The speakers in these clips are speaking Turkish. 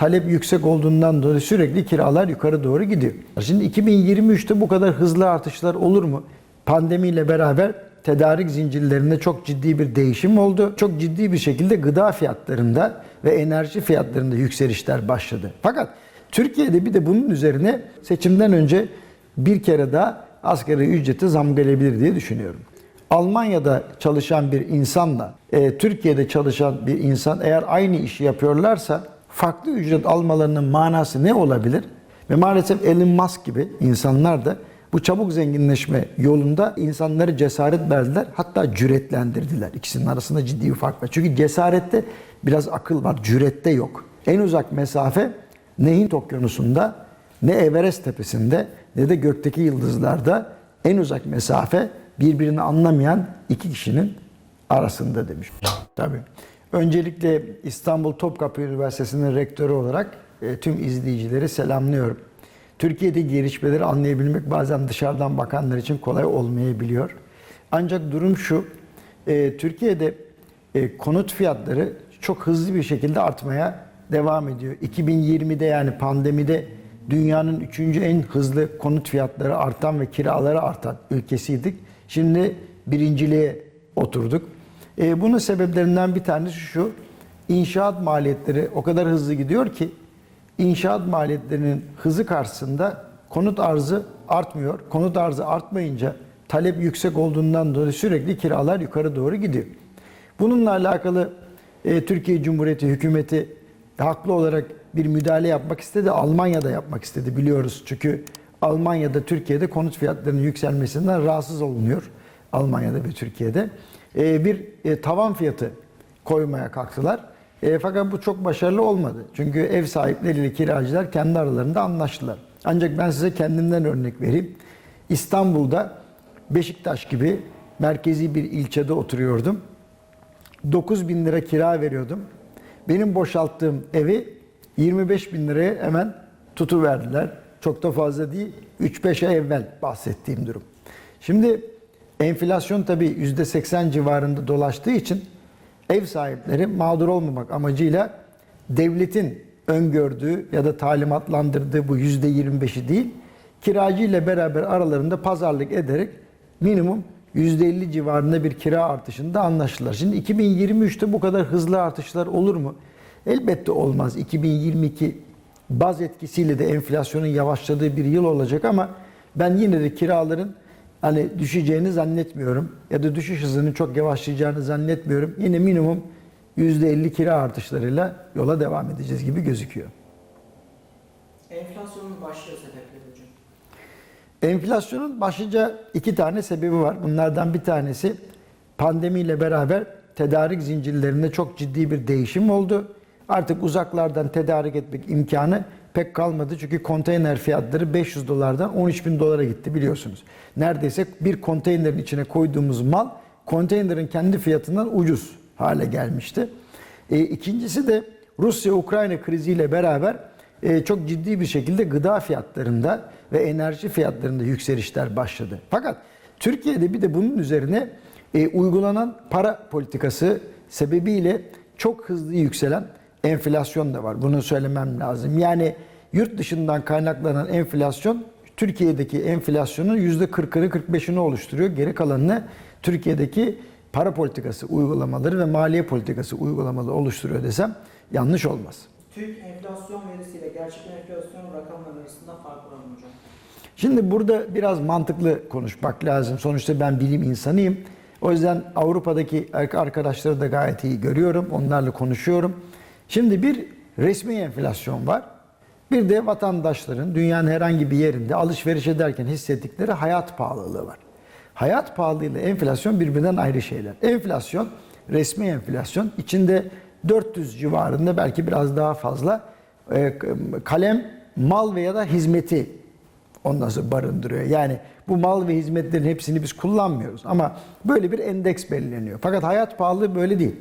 talep yüksek olduğundan dolayı sürekli kiralar yukarı doğru gidiyor. Şimdi 2023'te bu kadar hızlı artışlar olur mu? Pandemiyle beraber tedarik zincirlerinde çok ciddi bir değişim oldu. Çok ciddi bir şekilde gıda fiyatlarında ve enerji fiyatlarında yükselişler başladı. Fakat Türkiye'de bir de bunun üzerine seçimden önce bir kere daha asgari ücrete zam gelebilir diye düşünüyorum. Almanya'da çalışan bir insanla e, Türkiye'de çalışan bir insan eğer aynı işi yapıyorlarsa farklı ücret almalarının manası ne olabilir? Ve maalesef Elon Musk gibi insanlar da bu çabuk zenginleşme yolunda insanları cesaret verdiler. Hatta cüretlendirdiler. İkisinin arasında ciddi bir fark var. Çünkü cesarette biraz akıl var, cürette yok. En uzak mesafe ne Hint okyanusunda, ne Everest tepesinde, ne de gökteki yıldızlarda en uzak mesafe birbirini anlamayan iki kişinin arasında demiş. Tabii. Öncelikle İstanbul Topkapı Üniversitesi'nin rektörü olarak e, tüm izleyicileri selamlıyorum. Türkiye'de gelişmeleri anlayabilmek bazen dışarıdan bakanlar için kolay olmayabiliyor. Ancak durum şu, e, Türkiye'de e, konut fiyatları çok hızlı bir şekilde artmaya devam ediyor. 2020'de yani pandemide dünyanın üçüncü en hızlı konut fiyatları artan ve kiraları artan ülkesiydik. Şimdi birinciliğe oturduk. E, bunun sebeplerinden bir tanesi şu, inşaat maliyetleri o kadar hızlı gidiyor ki inşaat maliyetlerinin hızı karşısında konut arzı artmıyor. Konut arzı artmayınca talep yüksek olduğundan dolayı sürekli kiralar yukarı doğru gidiyor. Bununla alakalı e, Türkiye Cumhuriyeti hükümeti haklı olarak bir müdahale yapmak istedi. Almanya'da yapmak istedi biliyoruz. Çünkü Almanya'da Türkiye'de konut fiyatlarının yükselmesinden rahatsız olunuyor. Almanya'da ve Türkiye'de. E, bir e, tavan fiyatı koymaya kalktılar. E, fakat bu çok başarılı olmadı. Çünkü ev sahipleriyle kiracılar kendi aralarında anlaştılar. Ancak ben size kendimden örnek vereyim. İstanbul'da Beşiktaş gibi merkezi bir ilçede oturuyordum. 9 bin lira kira veriyordum. Benim boşalttığım evi 25 bin liraya hemen tutuverdiler. Çok da fazla değil. 3-5 ay evvel bahsettiğim durum. Şimdi enflasyon tabii %80 civarında dolaştığı için ev sahipleri mağdur olmamak amacıyla devletin öngördüğü ya da talimatlandırdığı bu %25'i değil, kiracı ile beraber aralarında pazarlık ederek minimum %50 civarında bir kira artışında anlaştılar. Şimdi 2023'te bu kadar hızlı artışlar olur mu? Elbette olmaz. 2022 baz etkisiyle de enflasyonun yavaşladığı bir yıl olacak ama ben yine de kiraların hani düşeceğini zannetmiyorum. Ya da düşüş hızının çok yavaşlayacağını zannetmiyorum. Yine minimum %50 kira artışlarıyla yola devam edeceğiz gibi gözüküyor. Enflasyonun başlıca sebepleri hocam. Enflasyonun başlıca iki tane sebebi var. Bunlardan bir tanesi pandemiyle beraber tedarik zincirlerinde çok ciddi bir değişim oldu. Artık uzaklardan tedarik etmek imkanı pek kalmadı. Çünkü konteyner fiyatları 500 dolardan 13 bin dolara gitti biliyorsunuz. Neredeyse bir konteynerin içine koyduğumuz mal konteynerin kendi fiyatından ucuz hale gelmişti. E, ikincisi de Rusya-Ukrayna kriziyle beraber e, çok ciddi bir şekilde gıda fiyatlarında ve enerji fiyatlarında yükselişler başladı. Fakat Türkiye'de bir de bunun üzerine e, uygulanan para politikası sebebiyle çok hızlı yükselen enflasyon da var. Bunu söylemem lazım. Yani yurt dışından kaynaklanan enflasyon Türkiye'deki enflasyonun %40'ını 45'ini oluşturuyor. Geri kalanını Türkiye'deki para politikası uygulamaları ve maliye politikası uygulamaları oluşturuyor desem yanlış olmaz. TÜİK enflasyon verisiyle gerçek enflasyon rakamları arasında fark var mı hocam? Şimdi burada biraz mantıklı konuşmak lazım. Sonuçta ben bilim insanıyım. O yüzden Avrupa'daki arkadaşları da gayet iyi görüyorum. Onlarla konuşuyorum. Şimdi bir resmi enflasyon var. Bir de vatandaşların dünyanın herhangi bir yerinde alışveriş ederken hissettikleri hayat pahalılığı var. Hayat pahalılığı ile enflasyon birbirinden ayrı şeyler. Enflasyon, resmi enflasyon içinde 400 civarında belki biraz daha fazla e, kalem, mal veya da hizmeti ondan barındırıyor. Yani bu mal ve hizmetlerin hepsini biz kullanmıyoruz ama böyle bir endeks belirleniyor. Fakat hayat pahalılığı böyle değil.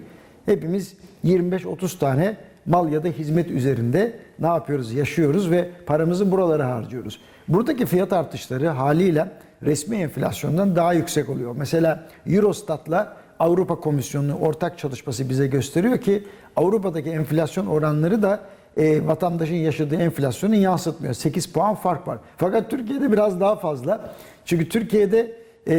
Hepimiz 25-30 tane mal ya da hizmet üzerinde ne yapıyoruz? Yaşıyoruz ve paramızı buralara harcıyoruz. Buradaki fiyat artışları haliyle resmi enflasyondan daha yüksek oluyor. Mesela Eurostat'la Avrupa Komisyonu'nun ortak çalışması bize gösteriyor ki Avrupa'daki enflasyon oranları da e, vatandaşın yaşadığı enflasyonu yansıtmıyor. 8 puan fark var. Fakat Türkiye'de biraz daha fazla. Çünkü Türkiye'de e,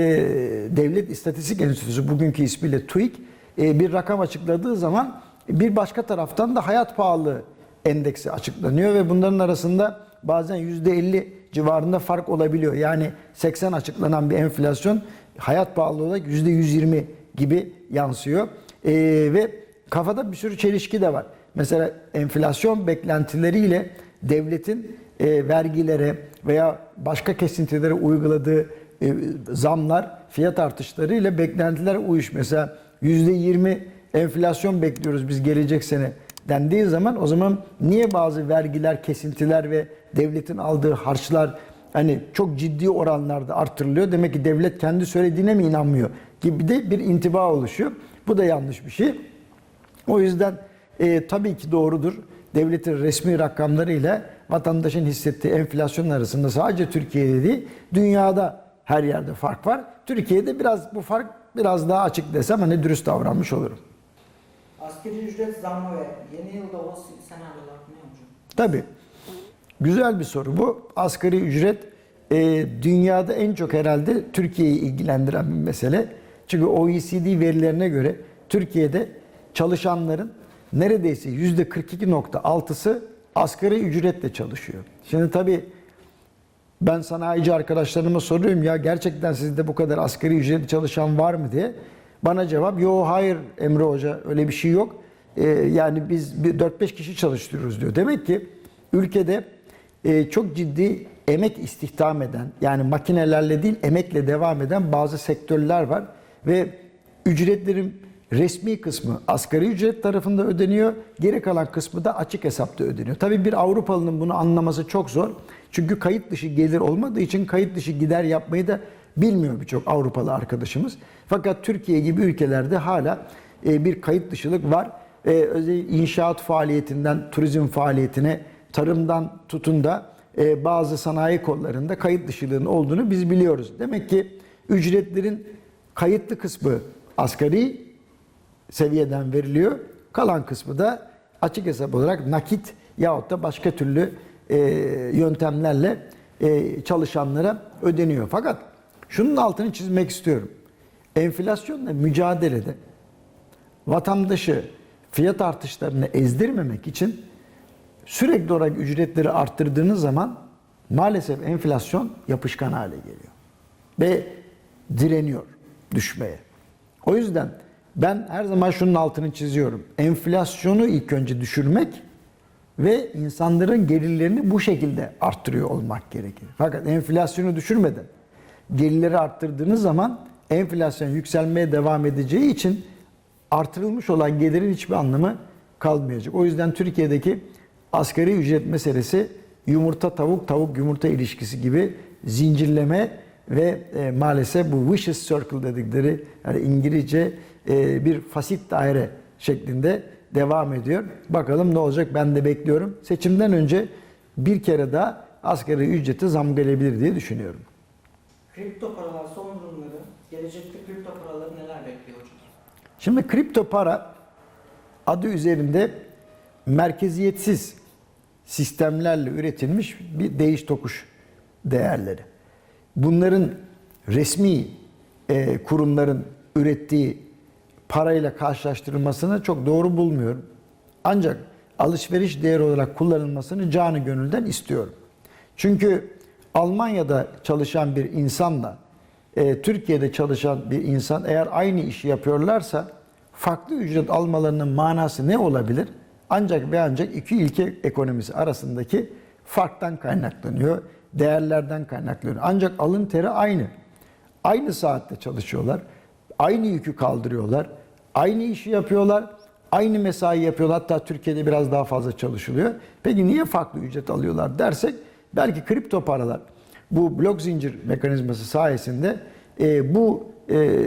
Devlet İstatistik Enstitüsü bugünkü ismiyle TÜİK e, bir rakam açıkladığı zaman bir başka taraftan da hayat pahalı endeksi açıklanıyor ve bunların arasında bazen %50 civarında fark olabiliyor. Yani 80 açıklanan bir enflasyon hayat pahalı olarak %120 gibi yansıyor. Ee, ve kafada bir sürü çelişki de var. Mesela enflasyon beklentileriyle devletin e, vergilere veya başka kesintilere uyguladığı e, zamlar, fiyat artışları ile beklentiler uyuş. Mesela %20 enflasyon bekliyoruz biz gelecek sene dendiği zaman o zaman niye bazı vergiler, kesintiler ve devletin aldığı harçlar hani çok ciddi oranlarda artırılıyor? Demek ki devlet kendi söylediğine mi inanmıyor gibi de bir intiba oluşuyor. Bu da yanlış bir şey. O yüzden e, tabii ki doğrudur. Devletin resmi rakamları ile vatandaşın hissettiği enflasyon arasında sadece Türkiye'de değil, dünyada her yerde fark var. Türkiye'de biraz bu fark biraz daha açık desem hani dürüst davranmış olurum. Asgari ücret zammı ve yeni yılda olası senaryolar ne hocam? Tabii. Güzel bir soru bu. Asgari ücret e, dünyada en çok herhalde Türkiye'yi ilgilendiren bir mesele. Çünkü OECD verilerine göre Türkiye'de çalışanların neredeyse %42.6'sı asgari ücretle çalışıyor. Şimdi tabii ben sanayici arkadaşlarıma soruyorum ya gerçekten sizde bu kadar asgari ücretli çalışan var mı diye. Bana cevap yo hayır Emre Hoca öyle bir şey yok. Ee, yani biz bir 4-5 kişi çalıştırıyoruz diyor. Demek ki ülkede e, çok ciddi emek istihdam eden yani makinelerle değil emekle devam eden bazı sektörler var. Ve ücretlerin resmi kısmı asgari ücret tarafında ödeniyor. Geri kalan kısmı da açık hesapta ödeniyor. Tabii bir Avrupalı'nın bunu anlaması çok zor. Çünkü kayıt dışı gelir olmadığı için kayıt dışı gider yapmayı da bilmiyor birçok Avrupalı arkadaşımız. Fakat Türkiye gibi ülkelerde hala e, bir kayıt dışılık var. E, özellikle inşaat faaliyetinden turizm faaliyetine, tarımdan tutun da e, bazı sanayi kollarında kayıt dışılığın olduğunu biz biliyoruz. Demek ki ücretlerin kayıtlı kısmı asgari seviyeden veriliyor. Kalan kısmı da açık hesap olarak nakit yahut da başka türlü yöntemlerle çalışanlara ödeniyor. Fakat şunun altını çizmek istiyorum. Enflasyonla mücadelede vatandaşı fiyat artışlarını ezdirmemek için sürekli olarak ücretleri arttırdığınız zaman maalesef enflasyon yapışkan hale geliyor. Ve direniyor düşmeye. O yüzden ben her zaman şunun altını çiziyorum. Enflasyonu ilk önce düşürmek ve insanların gelirlerini bu şekilde arttırıyor olmak gerekir. Fakat enflasyonu düşürmeden gelirleri arttırdığınız zaman enflasyon yükselmeye devam edeceği için artırılmış olan gelirin hiçbir anlamı kalmayacak. O yüzden Türkiye'deki asgari ücret meselesi yumurta tavuk tavuk yumurta ilişkisi gibi zincirleme ve e, maalesef bu vicious circle dedikleri yani İngilizce e, bir fasit daire şeklinde devam ediyor. Bakalım ne olacak ben de bekliyorum. Seçimden önce bir kere daha asgari ücreti zam gelebilir diye düşünüyorum. Kripto paralar son durumları, gelecekte kripto paraları neler bekliyor hocam? Şimdi kripto para adı üzerinde merkeziyetsiz sistemlerle üretilmiş bir değiş tokuş değerleri. Bunların resmi e, kurumların ürettiği parayla karşılaştırılmasını çok doğru bulmuyorum. Ancak alışveriş değeri olarak kullanılmasını canı gönülden istiyorum. Çünkü Almanya'da çalışan bir insanla e, Türkiye'de çalışan bir insan eğer aynı işi yapıyorlarsa farklı ücret almalarının manası ne olabilir? Ancak ve ancak iki ülke ekonomisi arasındaki farktan kaynaklanıyor, değerlerden kaynaklanıyor. Ancak alın teri aynı. Aynı saatte çalışıyorlar, aynı yükü kaldırıyorlar, aynı işi yapıyorlar, aynı mesai yapıyorlar. Hatta Türkiye'de biraz daha fazla çalışılıyor. Peki niye farklı ücret alıyorlar dersek belki kripto paralar bu blok zincir mekanizması sayesinde e, bu e,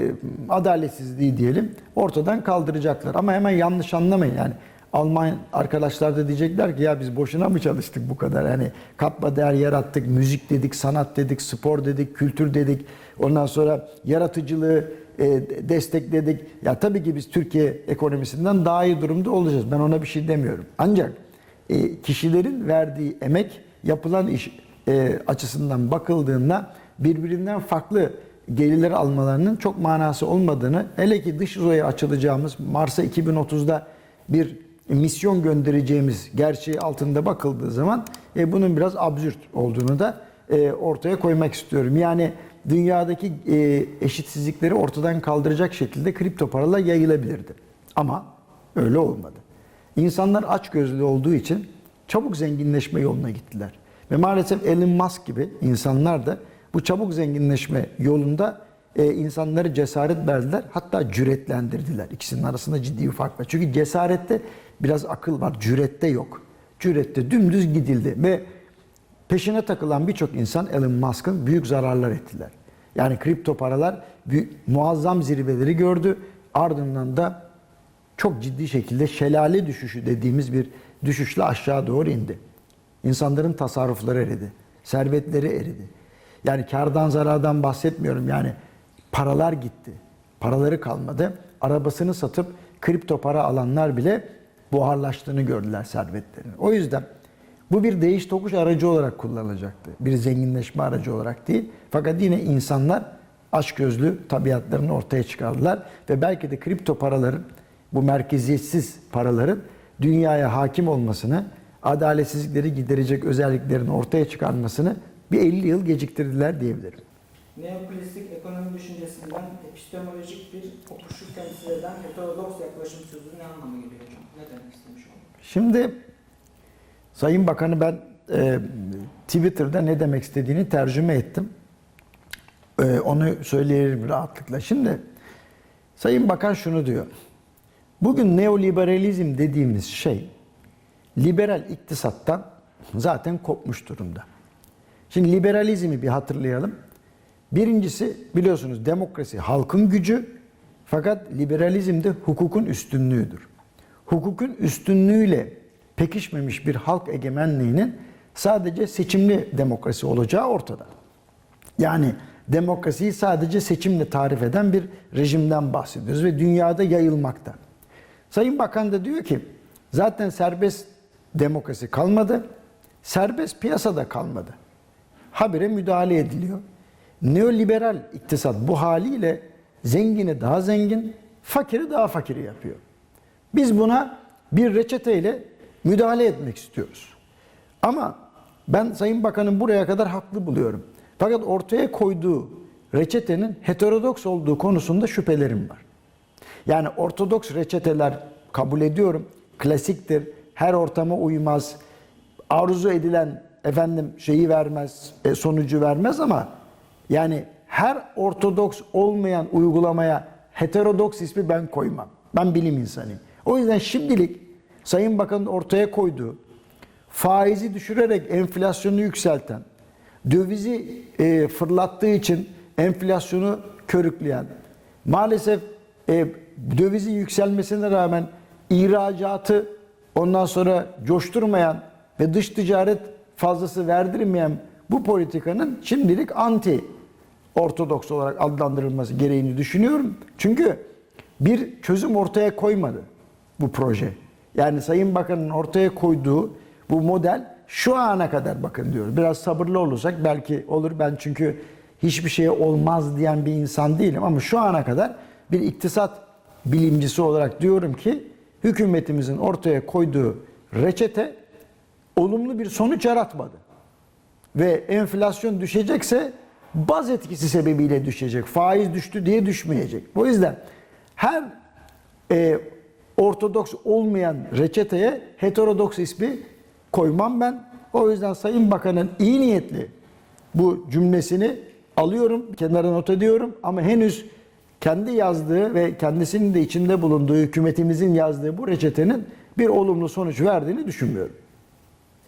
adaletsizliği diyelim ortadan kaldıracaklar. Ama hemen yanlış anlamayın yani Alman arkadaşlar da diyecekler ki ya biz boşuna mı çalıştık bu kadar? Yani katma değer yarattık, müzik dedik, sanat dedik, spor dedik, kültür dedik. Ondan sonra yaratıcılığı e, destekledik. Ya tabii ki biz Türkiye ekonomisinden daha iyi durumda olacağız. Ben ona bir şey demiyorum. Ancak e, kişilerin verdiği emek yapılan iş e, açısından bakıldığında birbirinden farklı gelirler almalarının çok manası olmadığını hele ki dış uzaya açılacağımız Mars'a 2030'da bir misyon göndereceğimiz gerçeği altında bakıldığı zaman e, bunun biraz absürt olduğunu da e, ortaya koymak istiyorum. Yani dünyadaki e, eşitsizlikleri ortadan kaldıracak şekilde kripto paralar yayılabilirdi. Ama öyle olmadı. İnsanlar açgözlü olduğu için çabuk zenginleşme yoluna gittiler. Ve maalesef Elon Musk gibi insanlar da bu çabuk zenginleşme yolunda e, insanları cesaret verdiler. Hatta cüretlendirdiler. İkisinin arasında ciddi bir fark var. Çünkü cesarette biraz akıl var. Cürette yok. Cürette dümdüz gidildi ve peşine takılan birçok insan Elon Musk'ın büyük zararlar ettiler. Yani kripto paralar büyük, muazzam zirveleri gördü. Ardından da çok ciddi şekilde şelale düşüşü dediğimiz bir düşüşle aşağı doğru indi. İnsanların tasarrufları eridi. Servetleri eridi. Yani kardan zarardan bahsetmiyorum. Yani paralar gitti. Paraları kalmadı. Arabasını satıp kripto para alanlar bile buharlaştığını gördüler servetlerini. O yüzden bu bir değiş tokuş aracı olarak kullanılacaktı. Bir zenginleşme aracı olarak değil. Fakat yine insanlar açgözlü tabiatlarını ortaya çıkardılar ve belki de kripto paraların bu merkeziyetsiz paraların dünyaya hakim olmasını, adaletsizlikleri giderecek özelliklerini ortaya çıkarmasını bir 50 yıl geciktirdiler diyebilirim. Neoklasik ekonomi düşüncesinden epistemolojik bir kopuşu temsil eden heterodoks yaklaşım sözü ne anlama geliyor hocam? Ne demek istemiş oldu? Şimdi Sayın Bakanı ben e, Twitter'da ne demek istediğini tercüme ettim. E, onu söyleyebilirim rahatlıkla. Şimdi Sayın Bakan şunu diyor. Bugün neoliberalizm dediğimiz şey liberal iktisattan zaten kopmuş durumda. Şimdi liberalizmi bir hatırlayalım. Birincisi biliyorsunuz demokrasi halkın gücü fakat liberalizm de hukukun üstünlüğüdür. Hukukun üstünlüğüyle pekişmemiş bir halk egemenliğinin sadece seçimli demokrasi olacağı ortada. Yani demokrasiyi sadece seçimle tarif eden bir rejimden bahsediyoruz ve dünyada yayılmakta. Sayın Bakan da diyor ki zaten serbest demokrasi kalmadı, serbest piyasada kalmadı. Habire müdahale ediliyor. Neoliberal iktisat bu haliyle zengini daha zengin, fakiri daha fakiri yapıyor. Biz buna bir reçeteyle müdahale etmek istiyoruz. Ama ben Sayın Bakan'ın buraya kadar haklı buluyorum. Fakat ortaya koyduğu reçetenin heterodoks olduğu konusunda şüphelerim var. Yani ortodoks reçeteler kabul ediyorum. Klasiktir. Her ortama uymaz. Arzu edilen efendim şeyi vermez, e, sonucu vermez ama yani her ortodoks olmayan uygulamaya heterodoks ismi ben koymam. Ben bilim insanıyım. O yüzden şimdilik Sayın Bakan'ın ortaya koyduğu faizi düşürerek enflasyonu yükselten, dövizi e, fırlattığı için enflasyonu körükleyen, maalesef e, dövizin yükselmesine rağmen ihracatı ondan sonra coşturmayan ve dış ticaret fazlası verdirmeyen bu politikanın şimdilik anti ortodoks olarak adlandırılması gereğini düşünüyorum. Çünkü bir çözüm ortaya koymadı bu proje. Yani Sayın Bakan'ın ortaya koyduğu bu model şu ana kadar bakın diyoruz. Biraz sabırlı olursak belki olur. Ben çünkü hiçbir şey olmaz diyen bir insan değilim ama şu ana kadar bir iktisat bilimcisi olarak diyorum ki hükümetimizin ortaya koyduğu reçete olumlu bir sonuç yaratmadı. Ve enflasyon düşecekse baz etkisi sebebiyle düşecek. Faiz düştü diye düşmeyecek. O yüzden her e, ortodoks olmayan reçeteye heterodoks ismi koymam ben. O yüzden Sayın Bakan'ın iyi niyetli bu cümlesini alıyorum, kenara not ediyorum ama henüz kendi yazdığı ve kendisinin de içinde bulunduğu hükümetimizin yazdığı bu reçetenin bir olumlu sonuç verdiğini düşünmüyorum.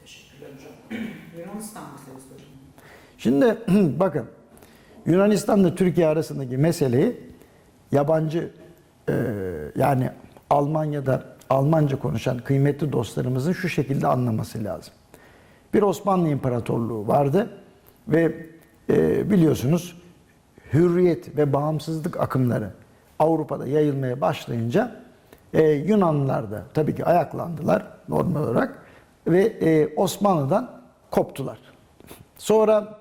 Teşekkürler hocam. Yunanistan meselesi hocam. Şimdi bakın Yunanistan'la Türkiye arasındaki meseleyi yabancı e, yani Almanya'da Almanca konuşan kıymetli dostlarımızın şu şekilde anlaması lazım. Bir Osmanlı İmparatorluğu vardı ve e, biliyorsunuz hürriyet ve bağımsızlık akımları Avrupa'da yayılmaya başlayınca e, Yunanlılar da tabii ki ayaklandılar normal olarak ve e, Osmanlı'dan koptular. Sonra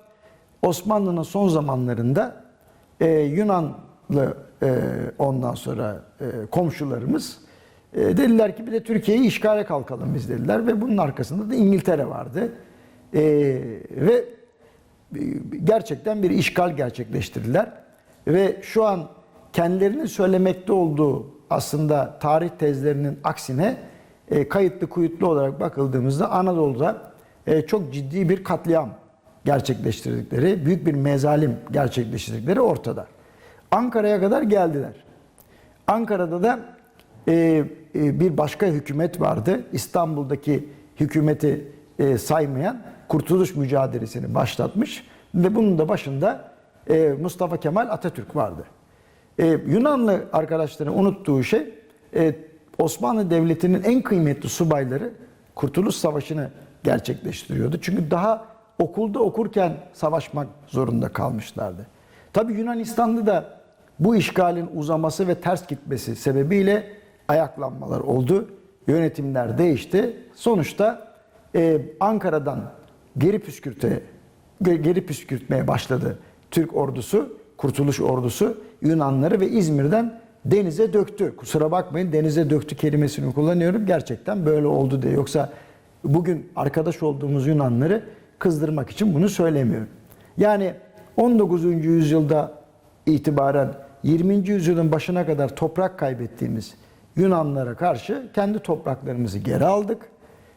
Osmanlı'nın son zamanlarında e, Yunanlı e, ondan sonra e, komşularımız e, dediler ki bir de Türkiye'yi işgale kalkalım biz dediler ve bunun arkasında da İngiltere vardı. E, ve gerçekten bir işgal gerçekleştirdiler. Ve şu an kendilerinin söylemekte olduğu aslında tarih tezlerinin aksine e, kayıtlı kuyutlu olarak bakıldığımızda Anadolu'da e, çok ciddi bir katliam gerçekleştirdikleri, büyük bir mezalim gerçekleştirdikleri ortada. Ankara'ya kadar geldiler. Ankara'da da e, e, bir başka hükümet vardı. İstanbul'daki hükümeti e, saymayan kurtuluş mücadelesini başlatmış ve bunun da başında e, Mustafa Kemal Atatürk vardı. E, Yunanlı arkadaşların unuttuğu şey e, Osmanlı Devleti'nin en kıymetli subayları Kurtuluş Savaşı'nı gerçekleştiriyordu. Çünkü daha okulda okurken savaşmak zorunda kalmışlardı. Tabi Yunanistan'da da bu işgalin uzaması ve ters gitmesi sebebiyle ayaklanmalar oldu. Yönetimler değişti. Sonuçta e, Ankara'dan geri püskürte geri püskürtmeye başladı Türk ordusu, Kurtuluş ordusu Yunanları ve İzmir'den denize döktü. Kusura bakmayın denize döktü kelimesini kullanıyorum. Gerçekten böyle oldu diye. Yoksa bugün arkadaş olduğumuz Yunanları kızdırmak için bunu söylemiyorum. Yani 19. yüzyılda itibaren 20. yüzyılın başına kadar toprak kaybettiğimiz Yunanlara karşı kendi topraklarımızı geri aldık.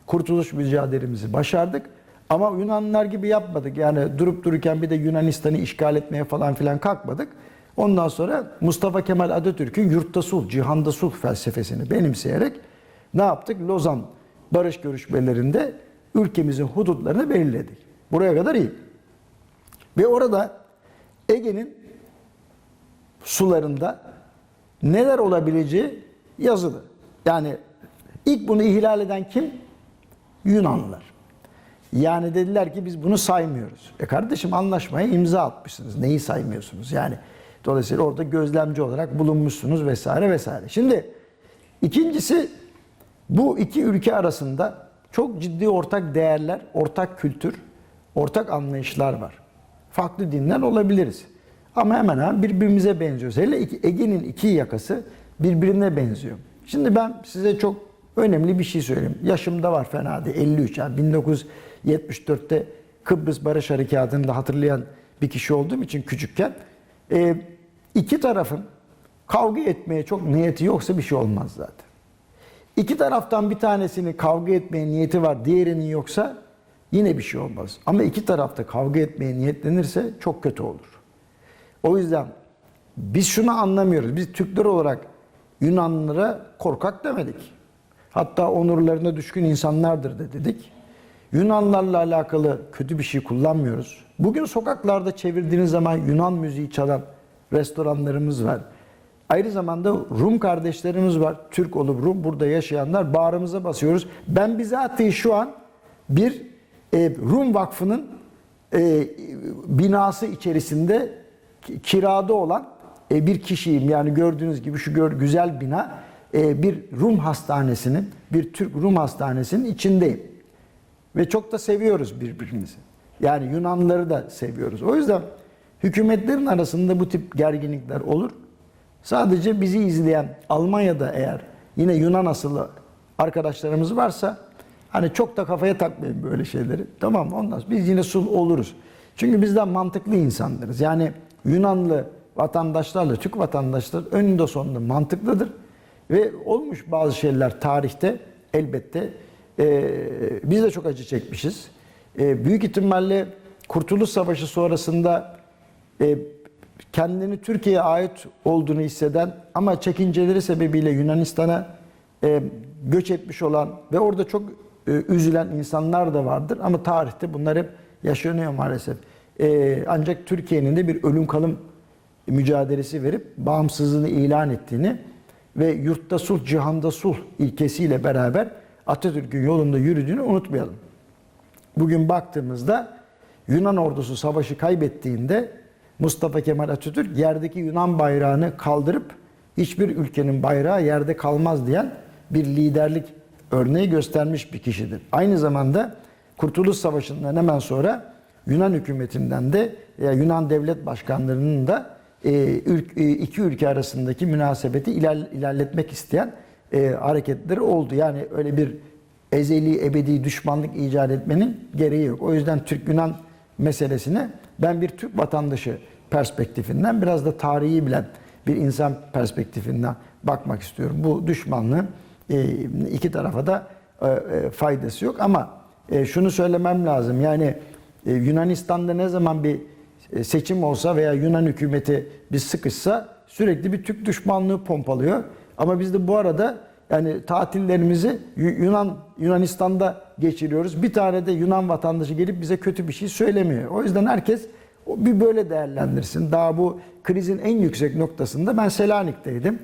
Kurtuluş mücadelemizi başardık. Ama Yunanlılar gibi yapmadık. Yani durup dururken bir de Yunanistan'ı işgal etmeye falan filan kalkmadık. Ondan sonra Mustafa Kemal Atatürk'ün yurtta sulh, cihanda sulh felsefesini benimseyerek ne yaptık? Lozan barış görüşmelerinde ülkemizin hudutlarını belirledik. Buraya kadar iyi. Ve orada Ege'nin sularında neler olabileceği yazılı. Yani ilk bunu ihlal eden kim? Yunanlılar. Yani dediler ki biz bunu saymıyoruz. E kardeşim anlaşmaya imza atmışsınız. Neyi saymıyorsunuz? Yani dolayısıyla orada gözlemci olarak bulunmuşsunuz vesaire vesaire. Şimdi ikincisi bu iki ülke arasında çok ciddi ortak değerler, ortak kültür, ortak anlayışlar var. Farklı dinler olabiliriz. Ama hemen hemen birbirimize benziyoruz. Hele iki, Ege'nin iki yakası birbirine benziyor. Şimdi ben size çok önemli bir şey söyleyeyim. Yaşımda var fena değil. 53 yani 1974'te Kıbrıs Barış Harekatı'nı da hatırlayan bir kişi olduğum için küçükken e, iki tarafın kavga etmeye çok niyeti yoksa bir şey olmaz zaten. İki taraftan bir tanesinin kavga etmeye niyeti var, diğerinin yoksa yine bir şey olmaz. Ama iki tarafta kavga etmeye niyetlenirse çok kötü olur. O yüzden biz şunu anlamıyoruz. Biz Türkler olarak Yunanlılara korkak demedik. Hatta onurlarına düşkün insanlardır da dedik. Yunanlarla alakalı kötü bir şey kullanmıyoruz. Bugün sokaklarda çevirdiğiniz zaman Yunan müziği çalan restoranlarımız var. Aynı zamanda Rum kardeşlerimiz var. Türk olup Rum burada yaşayanlar bağrımıza basıyoruz. Ben bizatihi şu an bir e, Rum Vakfı'nın e, binası içerisinde ki- kirada olan e, bir kişiyim. Yani gördüğünüz gibi şu gör, güzel bina e, bir Rum hastanesinin, bir Türk Rum hastanesinin içindeyim. Ve çok da seviyoruz birbirimizi. Yani Yunanlıları da seviyoruz. O yüzden hükümetlerin arasında bu tip gerginlikler olur. Sadece bizi izleyen Almanya'da eğer yine Yunan asıllı arkadaşlarımız varsa hani çok da kafaya takmayın böyle şeyleri. Tamam ondan sonra biz yine sul oluruz. Çünkü bizden mantıklı insanlarız. Yani Yunanlı vatandaşlarla Türk vatandaşlar önünde sonunda mantıklıdır. Ve olmuş bazı şeyler tarihte elbette ee, biz de çok acı çekmişiz. Ee, büyük ihtimalle Kurtuluş Savaşı sonrasında e, kendini Türkiye'ye ait olduğunu hisseden ama çekinceleri sebebiyle Yunanistan'a e, göç etmiş olan ve orada çok e, üzülen insanlar da vardır. Ama tarihte bunlar hep yaşanıyor maalesef. E, ancak Türkiye'nin de bir ölüm kalım mücadelesi verip bağımsızlığını ilan ettiğini ve yurtta sulh, cihanda sulh ilkesiyle beraber Atatürk'ün yolunda yürüdüğünü unutmayalım. Bugün baktığımızda Yunan ordusu savaşı kaybettiğinde Mustafa Kemal Atatürk yerdeki Yunan bayrağını kaldırıp hiçbir ülkenin bayrağı yerde kalmaz diyen bir liderlik örneği göstermiş bir kişidir. Aynı zamanda Kurtuluş Savaşı'ndan hemen sonra Yunan hükümetinden de ya Yunan devlet başkanlarının da e, e, iki ülke arasındaki münasebeti iler- ilerletmek isteyen e, hareketleri oldu. Yani öyle bir ezeli ebedi düşmanlık icat etmenin gereği yok. O yüzden Türk-Yunan meselesine ben bir Türk vatandaşı perspektifinden biraz da tarihi bilen bir insan perspektifinden bakmak istiyorum. Bu düşmanlığın e, iki tarafa da e, e, faydası yok ama şunu söylemem lazım. Yani Yunanistan'da ne zaman bir seçim olsa veya Yunan hükümeti bir sıkışsa sürekli bir Türk düşmanlığı pompalıyor. Ama biz de bu arada yani tatillerimizi Yu- Yunan Yunanistan'da geçiriyoruz. Bir tane de Yunan vatandaşı gelip bize kötü bir şey söylemiyor. O yüzden herkes bir böyle değerlendirsin. Daha bu krizin en yüksek noktasında ben Selanik'teydim.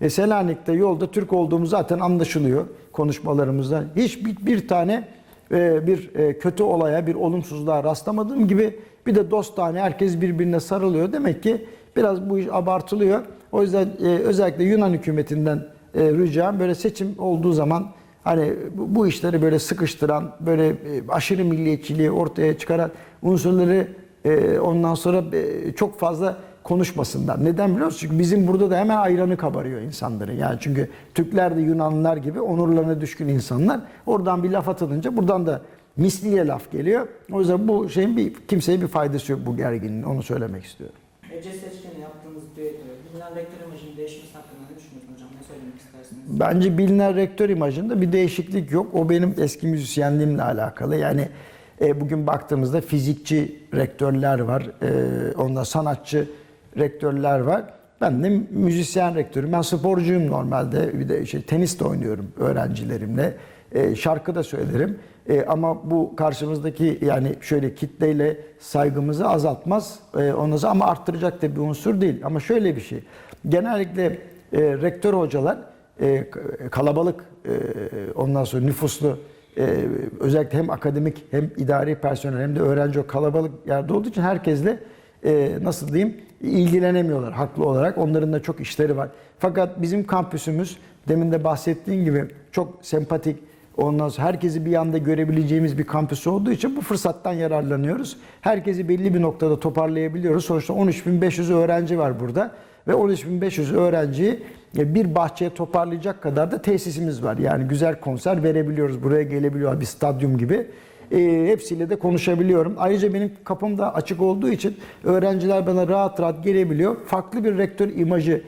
E, Selanik'te yolda Türk olduğumuz zaten anlaşılıyor konuşmalarımızda. Hiç bir, bir tane e, bir e, kötü olaya, bir olumsuzluğa rastlamadığım gibi bir de dostane herkes birbirine sarılıyor. Demek ki biraz bu iş abartılıyor. O yüzden e, özellikle Yunan hükümetinden e, ricam böyle seçim olduğu zaman hani bu, bu işleri böyle sıkıştıran, böyle e, aşırı milliyetçiliği ortaya çıkaran unsurları e, ondan sonra e, çok fazla konuşmasınlar. Neden biliyor musun? Çünkü bizim burada da hemen ayranı kabarıyor insanların. Yani çünkü Türkler de Yunanlılar gibi onurlarına düşkün insanlar. Oradan bir laf atılınca buradan da misliyle laf geliyor. O yüzden bu şeyin bir kimseye bir faydası yok bu gerginliğin. Onu söylemek istiyorum. Ece Seçkin'le yaptığınız düet, bilinen rektör imajının değişmesi hakkında ne düşünüyorsunuz hocam? Ne söylemek istersiniz? Bence bilinen rektör imajında bir değişiklik yok. O benim eski müzisyenliğimle alakalı. Yani e, bugün baktığımızda fizikçi rektörler var. E, onda sanatçı rektörler var. Ben de müzisyen rektörüm. Ben sporcuyum normalde. Bir de işte tenis de oynuyorum öğrencilerimle. E, şarkı da söylerim. E, ama bu karşımızdaki yani şöyle kitleyle saygımızı azaltmaz. E, sonra ama arttıracak da bir unsur değil. Ama şöyle bir şey. Genellikle e, rektör hocalar e, kalabalık e, ondan sonra nüfuslu e, özellikle hem akademik hem idari personel hem de öğrenci o kalabalık yerde olduğu için herkesle e, nasıl diyeyim ilgilenemiyorlar haklı olarak. Onların da çok işleri var. Fakat bizim kampüsümüz demin de bahsettiğim gibi çok sempatik, Ondan sonra herkesi bir anda görebileceğimiz bir kampüs olduğu için bu fırsattan yararlanıyoruz. Herkesi belli bir noktada toparlayabiliyoruz. Sonuçta 13.500 öğrenci var burada. Ve 13.500 öğrenciyi e, bir bahçeye toparlayacak kadar da tesisimiz var. Yani güzel konser verebiliyoruz. Buraya gelebiliyor bir stadyum gibi. E, hepsiyle de konuşabiliyorum. Ayrıca benim kapım da açık olduğu için öğrenciler bana rahat rahat gelebiliyor. Farklı bir rektör imajı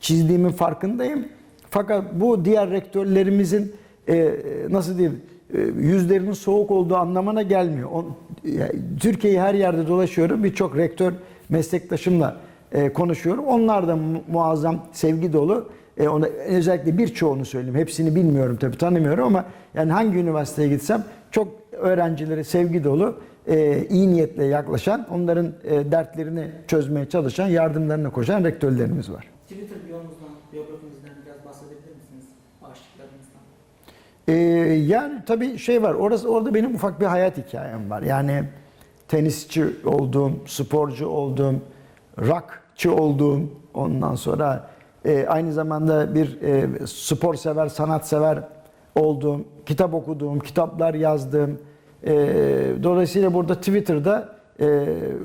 çizdiğimin farkındayım. Fakat bu diğer rektörlerimizin e, nasıl diyeyim e, yüzlerinin soğuk olduğu anlamına gelmiyor. O, yani Türkiye'yi her yerde dolaşıyorum. Birçok rektör meslektaşımla e, konuşuyorum. Onlar da mu- muazzam sevgi dolu. E, ona, özellikle birçoğunu söyleyeyim. Hepsini bilmiyorum tabii tanımıyorum ama yani hangi üniversiteye gitsem çok öğrencileri sevgi dolu, e, iyi niyetle yaklaşan, onların e, dertlerini çözmeye çalışan, yardımlarına koşan rektörlerimiz var. Twitter biyonuzdan, Ee, yani tabii şey var. Orası orada benim ufak bir hayat hikayem var. Yani tenisçi olduğum, sporcu olduğum, rockçı olduğum, ondan sonra e, aynı zamanda bir e, spor sever, sanat sever olduğum, kitap okuduğum, kitaplar yazdığım. E, dolayısıyla burada Twitter'da e,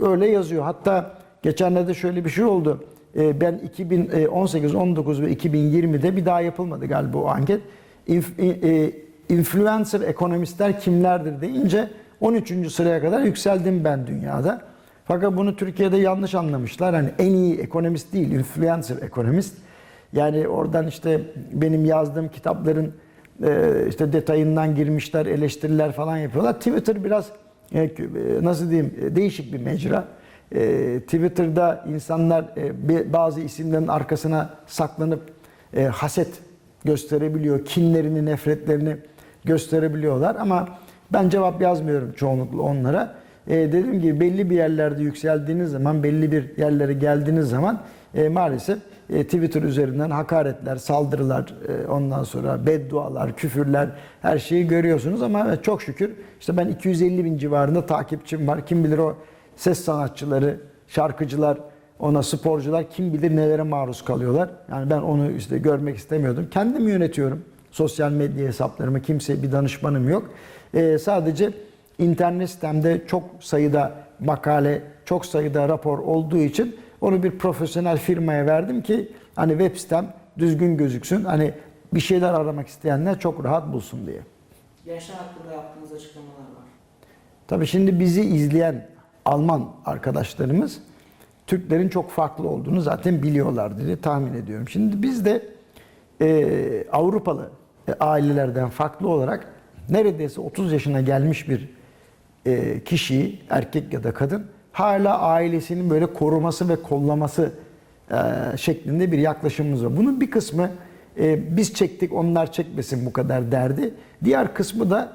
öyle yazıyor. Hatta geçenlerde şöyle bir şey oldu. E, ben 2018, 19 ve 2020'de bir daha yapılmadı galiba o anket. İnf- e, influencer ekonomistler kimlerdir deyince 13. sıraya kadar yükseldim ben dünyada. Fakat bunu Türkiye'de yanlış anlamışlar. Hani en iyi ekonomist değil, influencer ekonomist. Yani oradan işte benim yazdığım kitapların e, işte detayından girmişler, eleştiriler falan yapıyorlar. Twitter biraz e, nasıl diyeyim e, değişik bir mecra. E, Twitter'da insanlar e, bazı isimlerin arkasına saklanıp e, haset gösterebiliyor, kinlerini, nefretlerini gösterebiliyorlar ama ben cevap yazmıyorum çoğunlukla onlara. E, dediğim gibi belli bir yerlerde yükseldiğiniz zaman, belli bir yerlere geldiğiniz zaman e, maalesef e, Twitter üzerinden hakaretler, saldırılar, e, ondan sonra beddualar, küfürler her şeyi görüyorsunuz ama çok şükür işte ben 250 bin civarında takipçim var. Kim bilir o ses sanatçıları, şarkıcılar, ona sporcular kim bilir nelere maruz kalıyorlar. Yani ben onu işte görmek istemiyordum. Kendim yönetiyorum. sosyal medya hesaplarıma kimseye bir danışmanım yok. Ee, sadece internet sitemde çok sayıda makale, çok sayıda rapor olduğu için onu bir profesyonel firmaya verdim ki hani web sitem düzgün gözüksün. Hani bir şeyler aramak isteyenler çok rahat bulsun diye. Gençler hakkında yaptığınız açıklamalar var. Tabii şimdi bizi izleyen Alman arkadaşlarımız Türklerin çok farklı olduğunu zaten biliyorlar diye tahmin ediyorum. Şimdi biz de e, Avrupalı e, ailelerden farklı olarak neredeyse 30 yaşına gelmiş bir e, kişiyi erkek ya da kadın hala ailesinin böyle koruması ve kollaması e, şeklinde bir yaklaşımımız var. Bunun bir kısmı e, biz çektik onlar çekmesin bu kadar derdi. Diğer kısmı da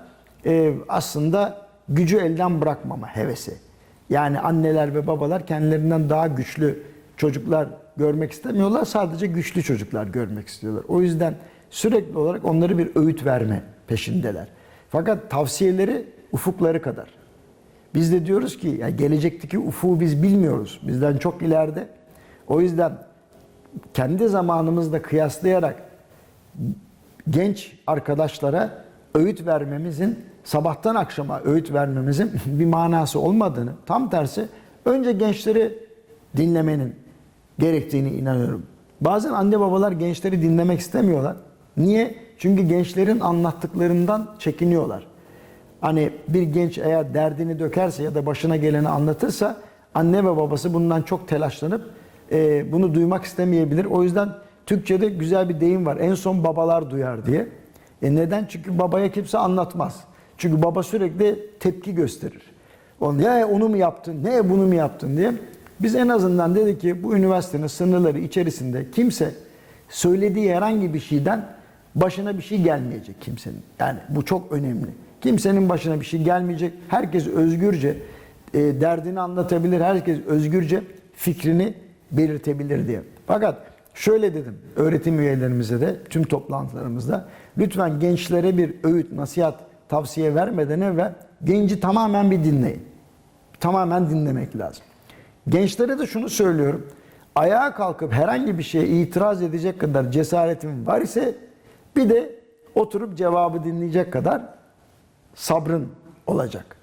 e, aslında gücü elden bırakmama hevesi. Yani anneler ve babalar kendilerinden daha güçlü çocuklar görmek istemiyorlar. Sadece güçlü çocuklar görmek istiyorlar. O yüzden sürekli olarak onları bir öğüt verme peşindeler. Fakat tavsiyeleri ufukları kadar. Biz de diyoruz ki ya gelecekteki ufuğu biz bilmiyoruz. Bizden çok ileride. O yüzden kendi zamanımızda kıyaslayarak genç arkadaşlara öğüt vermemizin sabahtan akşama öğüt vermemizin bir manası olmadığını tam tersi önce gençleri dinlemenin gerektiğini inanıyorum. Bazen anne babalar gençleri dinlemek istemiyorlar. Niye? Çünkü gençlerin anlattıklarından çekiniyorlar. Hani bir genç eğer derdini dökerse ya da başına geleni anlatırsa anne ve babası bundan çok telaşlanıp e, bunu duymak istemeyebilir. O yüzden Türkçe'de güzel bir deyim var. En son babalar duyar diye. E neden? Çünkü babaya kimse anlatmaz. Çünkü baba sürekli tepki gösterir. Onu, ya onu mu yaptın, ne bunu mu yaptın diye. Biz en azından dedik ki bu üniversitenin sınırları içerisinde kimse söylediği herhangi bir şeyden başına bir şey gelmeyecek kimsenin. Yani bu çok önemli. Kimsenin başına bir şey gelmeyecek. Herkes özgürce e, derdini anlatabilir. Herkes özgürce fikrini belirtebilir diye. Fakat şöyle dedim öğretim üyelerimize de tüm toplantılarımızda lütfen gençlere bir öğüt, nasihat, tavsiye vermeden evvel genci tamamen bir dinleyin. Tamamen dinlemek lazım. Gençlere de şunu söylüyorum. Ayağa kalkıp herhangi bir şeye itiraz edecek kadar cesaretin var ise bir de oturup cevabı dinleyecek kadar sabrın olacak.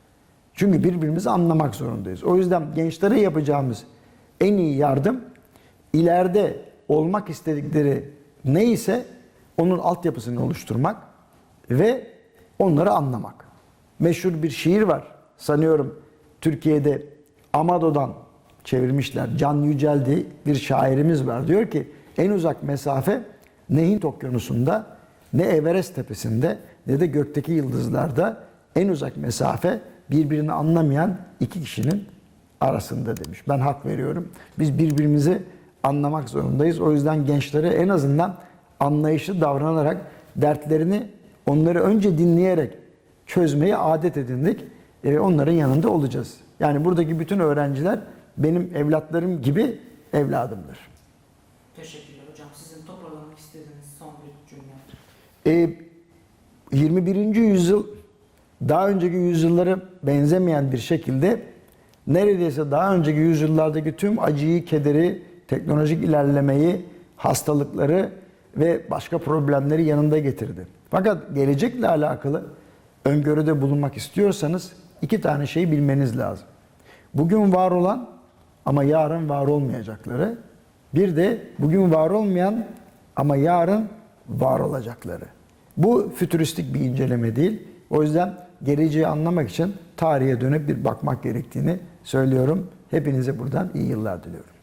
Çünkü birbirimizi anlamak zorundayız. O yüzden gençlere yapacağımız en iyi yardım ileride olmak istedikleri neyse onun altyapısını oluşturmak ve onları anlamak. Meşhur bir şiir var. Sanıyorum Türkiye'de Amado'dan çevirmişler. Can Yücel diye bir şairimiz var. Diyor ki en uzak mesafe ne Hint okyanusunda ne Everest tepesinde ne de gökteki yıldızlarda en uzak mesafe birbirini anlamayan iki kişinin arasında demiş. Ben hak veriyorum. Biz birbirimizi anlamak zorundayız. O yüzden gençlere en azından anlayışlı davranarak dertlerini onları önce dinleyerek çözmeyi adet edindik. E, onların yanında olacağız. Yani buradaki bütün öğrenciler benim evlatlarım gibi evladımdır. Teşekkürler hocam. Sizin toparlamak istediğiniz son bir cümle. E, 21. yüzyıl daha önceki yüzyıllara benzemeyen bir şekilde neredeyse daha önceki yüzyıllardaki tüm acıyı, kederi, teknolojik ilerlemeyi, hastalıkları ve başka problemleri yanında getirdi. Fakat gelecekle alakalı öngörüde bulunmak istiyorsanız iki tane şey bilmeniz lazım. Bugün var olan ama yarın var olmayacakları. Bir de bugün var olmayan ama yarın var olacakları. Bu fütüristik bir inceleme değil. O yüzden geleceği anlamak için tarihe dönüp bir bakmak gerektiğini söylüyorum. Hepinize buradan iyi yıllar diliyorum.